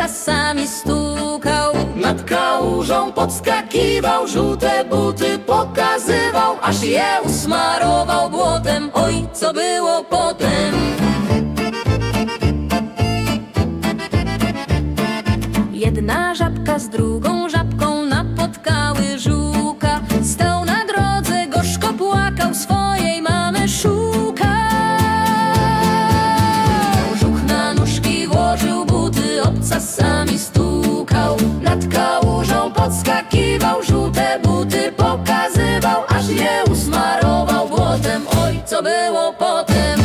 obcasami stukał. Nad kałużą podskakiwał, żółte buty pokazywał, Aż je usmarował błotem, oj, co było potem. Jedna żabka z drugą żabką napotkały żuka. co było potem.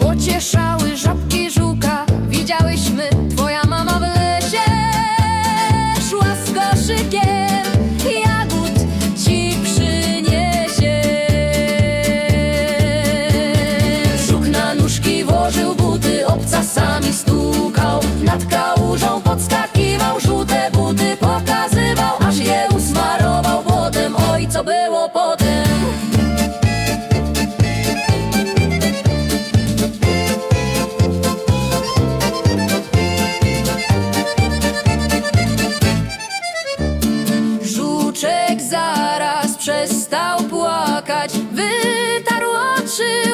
Pocieszały żabki 是。